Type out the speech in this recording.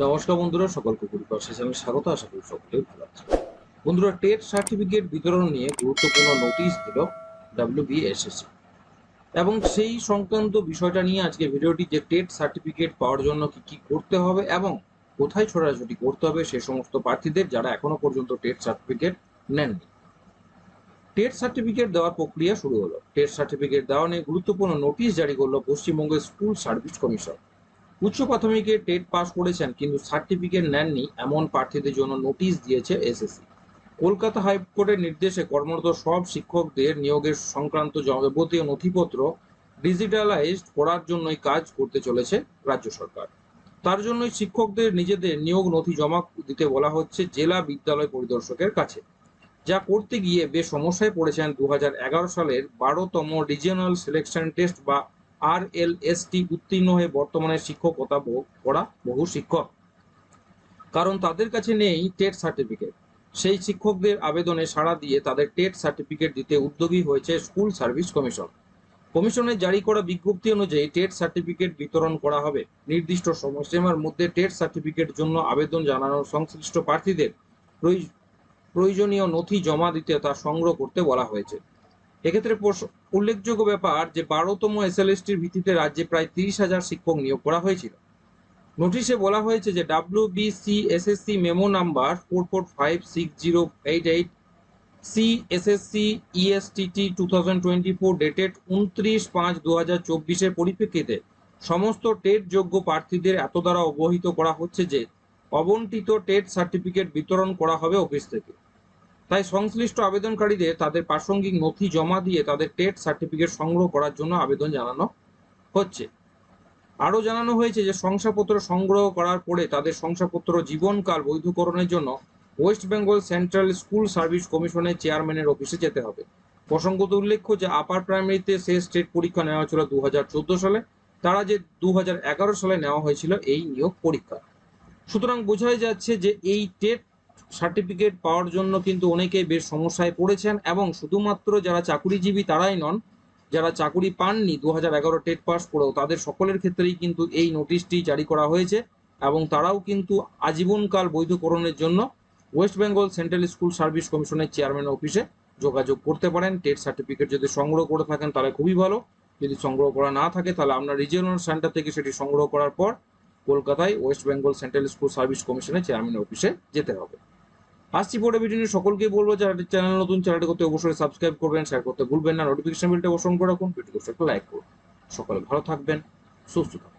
নমস্কার বন্ধুরা সকল কুকুর সেশনে স্বাগত, আশা করি সকলেই ভালো আছে বন্ধুরা টেট সার্টিফিকেট বিতরণ নিয়ে গুরুত্বপূর্ণ নোটিশ দিল ডাব্লিউবিএসএসসি এবং সেই সংক্রান্ত বিষয়টা নিয়ে আজকে ভিডিওটি, যে টেট সার্টিফিকেট পাওয়ার জন্য কি কি করতে হবে এবং কোথায় ছোটাছুটি করতে হবে, সে সমস্ত প্রার্থীদের যারা এখনও পর্যন্ত টেট সার্টিফিকেট নেননি। টেট সার্টিফিকেট দেওয়ার প্রক্রিয়া শুরু হলো। টেট সার্টিফিকেট দেওয়া নিয়ে গুরুত্বপূর্ণ নোটিশ জারি করল পশ্চিমবঙ্গের স্কুল সার্ভিস কমিশন। উচ্চ প্রাথমিকে টেট পাস করেছেন, কিন্তু সার্টিফিকেট নেননি, এমন প্রার্থীদের জন্য নোটিশ দিয়েছে এসএসসি। কলকাতা হাইকোর্টের নির্দেশে কর্মরত সব শিক্ষকদের নিয়োগের সংক্রান্ত যাবতীয় নথিপত্র ডিজিটালাইজড করার জন্যই কাজ করতে চলেছে রাজ্য সরকার। তার জন্যই শিক্ষকদের নিজেদের নিয়োগ নথি জমা দিতে বলা হচ্ছে জেলা বিদ্যালয় পরিদর্শকের কাছে। যা করতে গিয়ে বেশ সমস্যায় পড়েছেন দু হাজার এগারো সালের বারোতম রিজিয়নাল সিলেকশন টেস্ট বা আর এল এস টি উত্তীর্ণ হয়ে বর্তমানে শিক্ষকতা করা বহু শিক্ষক। কারণ তাদের কাছে নেই টেট সার্টিফিকেট। সেই শিক্ষকদের আবেদনে সাড়া দিয়ে তাদের টেট সার্টিফিকেট দিতে উদ্যোগী হয়েছে স্কুল সার্ভিস কমিশন। কমিশনের জারি করা বিজ্ঞপ্তি অনুযায়ী টেট সার্টিফিকেট বিতরণ করা হবে। নির্দিষ্ট সময়সীমার মধ্যে টেট সার্টিফিকেট জন্য আবেদন জানানোর সংশ্লিষ্ট প্রার্থীদের প্রয়োজ- প্রয়োজনীয় নথি জমা দিতে তা সংগ্রহ করতে বলা হয়েছে। এক্ষেত্রে উল্লেখযোগ্য ব্যাপার যে বারোতম এসএলএসটির ভিত্তিতে রাজ্যে প্রায় তিরিশ হাজার শিক্ষক নিয়োগ করা হয়েছিল। নোটিশে বলা হয়েছে যে W BC SSC memo number four four five six zero eight eight C SSC ESTT two thousand twenty four dated উনত্রিশ পাঁচ দু হাজার চব্বিশের পরিপ্রেক্ষিতে সমস্ত টেট যোগ্য প্রার্থীদের এত দ্বারা অবহিত করা হচ্ছে যে অবন্টিত টেট সার্টিফিকেট বিতরণ করা হবে অফিস থেকে। তাই সংশ্লিষ্ট আবেদনকারীদের তাদের প্রাসঙ্গিক নথি জমা দিয়ে তাদের টেট সার্টিফিকেট সংগ্রহ করার জন্য আবেদন জানানো হচ্ছে। আরও জানানো হয়েছে যে, শংসাপত্র সংগ্রহ করার পরে তাদের শংসাপত্র জীবনকাল বৈধকরণের জন্য West Bengal Central School Service কমিশনের চেয়ারম্যানের অফিসে যেতে হবে। প্রসঙ্গত উল্লেখ্য যে, আপার প্রাইমারিতে শেষ স্টেট পরীক্ষা নেওয়া হয়েছিল দু হাজার চোদ্দ সালে। তারা যে দু হাজার এগারো সালে নেওয়া হয়েছিল এই নিয়োগ পরীক্ষা। সুতরাং বোঝাই যাচ্ছে যে, এই টেট সার্টিফিকেট পাওয়ার জন্য কিন্তু অনেকেই বেশ সমস্যায় পড়েছেন এবং শুধুমাত্র যারা চাকুরিজীবী তারাই নন, যারা চাকুরি পাননি দু হাজার এগারো টেট পাস করেও তাদের সকলের ক্ষেত্রেই কিন্তু এই নোটিশটি জারি করা হয়েছে এবং তারাও কিন্তু আজীবনকাল বৈধকরণের জন্য West Bengal Central School Service কমিশনের চেয়ারম্যান অফিসে যোগাযোগ করতে পারেন। টেট সার্টিফিকেট যদি সংগ্রহ করে থাকেন তাহলে খুবই ভালো। যদি সংগ্রহ করা না থাকে তাহলে আপনার রিজিওনাল সেন্টার থেকে সেটি সংগ্রহ করার পর কলকাতায় West Bengal Central School Service কমিশনের চেয়ারম্যান অফিসে যেতে হবে। আসছি পরে ভিডিও সকলকে বলব, যারা চ্যানেল নতুন চ্যানেলটি করতে অবশ্যই সাবস্ক্রাইব করবেন শেয়ার করতে ভুলবেন না নোটিফিকেশন বেলটা অবশ্যই করে রাখুন ভিডিও লাইক করুন। সকলে ভালো থাকবেন, সুস্থ থাকবেন।